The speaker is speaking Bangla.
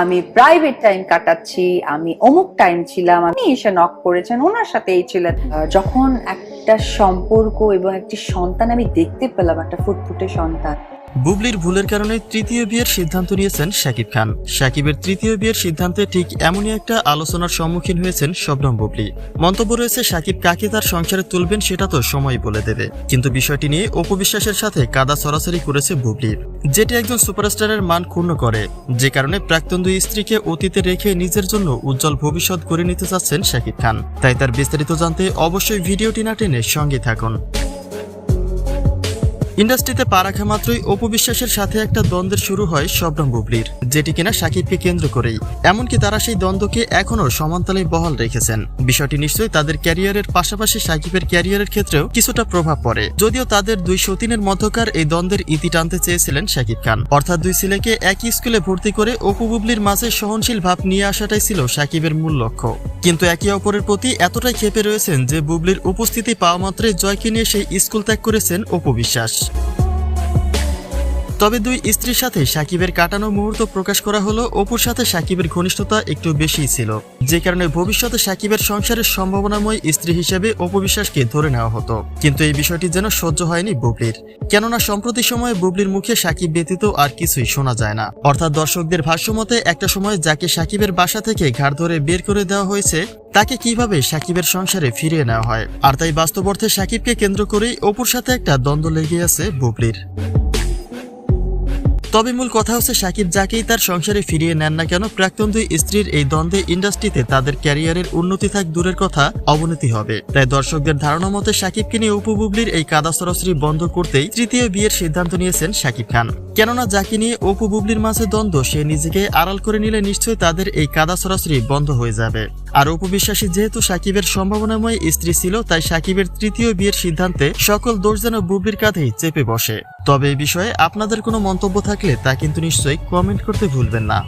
আমি প্রাইভেট টাইম কাটাচ্ছি, আমি অমুক টাইম ছিলাম আপনি এসে নক করেছেন, ওনার সাথে এই ছিলেন যখন একটা সম্পর্ক এবং একটি সন্তান আমি দেখতে পেলাম, একটা ফুটফুটে সন্তান বুবলির ভুলের কারণে তৃতীয় বিয়ের সিদ্ধান্ত নিয়েছেন শাকিব খান। শাকিবের তৃতীয় বিয়ের সিদ্ধান্তে ঠিক এমনই একটা আলোচনার সম্মুখীন হয়েছেন শবনম বুবলি। মন্তব্য রয়েছে, শাকিব কাকে তার সংসারে তুলবেন সেটা তো সময় বলে দেবে। কিন্তু বিষয়টি নিয়ে অপবিশ্বাসের সাথে কাদা সরাসরি করেছে বুবলির যেটি একজন সুপারস্টারের মান ক্ষুণ্ণ করে। যে কারণে প্রাক্তন দুই স্ত্রীকে অতীতে রেখে নিজের জন্য উজ্জ্বল ভবিষ্যৎ করে নিতে চাচ্ছেন শাকিব খান। তাই তার বিস্তারিত জানতে অবশ্যই ভিডিওটি না টেনে সঙ্গে থাকুন। ইন্ডাস্ট্রিতে পা রাখা মাত্রই অপবিশ্বাসের সাথে একটা দ্বন্দ্বের শুরু হয় শবনম বুবলির, যেটি কিনা সাকিবকে কেন্দ্র করেই। এমনকি তারা সেই দ্বন্দ্বকে এখনও সমান্তালে বহাল রেখেছেন। বিষয়টি নিশ্চয়ই তাদের ক্যারিয়ারের পাশাপাশি সাকিবের ক্যারিয়ারের ক্ষেত্রেও কিছুটা প্রভাব পড়ে। যদিও তাদের দুই সতীনের মধ্যকার এই দ্বন্দ্বের ইতি টানতে চেয়েছিলেন শাকিব খান। অর্থাৎ দুই ছেলেকে একই স্কুলে ভর্তি করে অপু বুবলির মাঝে সহনশীল ভাব নিয়ে আসাটাই ছিল সাকিবের মূল লক্ষ্য। কিন্তু একে অপরের প্রতি এতটাই ক্ষেপে রয়েছেন যে বুবলির উপস্থিতি পাওয়া মাত্রই জয়কে নিয়ে সেই স্কুল ত্যাগ করেছেন অপু বিশ্বাস। তবে দুই স্ত্রীর সাথে সাকিবের কাটানো মুহূর্ত প্রকাশ করা হলো অপুর সাথে সাকিবের ঘনিষ্ঠতা একটু বেশিই ছিল। যে কারণে ভবিষ্যতে সাকিবের সংসারের সম্ভাবনাময় স্ত্রী হিসেবে অপবিশ্বাসকে ধরে নেওয়া হতো। কিন্তু এই বিষয়টি যেন সহ্য হয়নি বুবলির। কেননা সম্প্রতি সময়ে বুবলির মুখে সাকিব ব্যতীত আর কিছুই শোনা যায় না। অর্থাৎ দর্শকদের ভাষ্যমতে একটা সময় যাকে সাকিবের বাসা থেকে ঘাড় ধরে বের করে দেওয়া হয়েছে, তাকে কীভাবে সাকিবের সংসারে ফিরিয়ে নেওয়া হয়? আর তাই বাস্তব অর্থে সাকিবকে কেন্দ্র করেই অপুর সাথে একটা দ্বন্দ্ব লেগে আছে বুবলির। তবে মূল কথা হচ্ছে সাকিব যাকেই তার সংসারে ফিরিয়ে নেন না কেন, প্রাক্তন দুই স্ত্রীর এই দ্বন্দ্বে ইন্ডাস্ট্রিতে তাদের ক্যারিয়ারের উন্নতি থাক দূরের কথা অবনতি হবে। তাই দর্শকদের ধারণা মতে সাকিবকে নিয়ে উপবুবলির এই কাদা সরাসরি বন্ধ করতেই তৃতীয় বিয়ের সিদ্ধান্ত নিয়েছেন সাকিব খান। কেননা যাকে নিয়ে অপু বুবলির মাঝে দ্বন্দ্ব, সে নিজেকে আড়াল করে নিলে নিশ্চয়ই তাদের এই কাদা সরাসরি বন্ধ হয়ে যাবে। আর অপু বিশ্বাসী যেহেতু সাকিবের সম্ভাবনাময় স্ত্রী ছিল, তাই সাকিবের তৃতীয় বিয়ের সিদ্ধান্তে সকল দোষ যেন বুবলির কাঁধেই চেপে বসে। তবে এই বিষয়ে আপনাদের কোনো মন্তব্য থাকলে তা কিন্তু নিশ্চয়ই কমেন্ট করতে ভুলবেন না।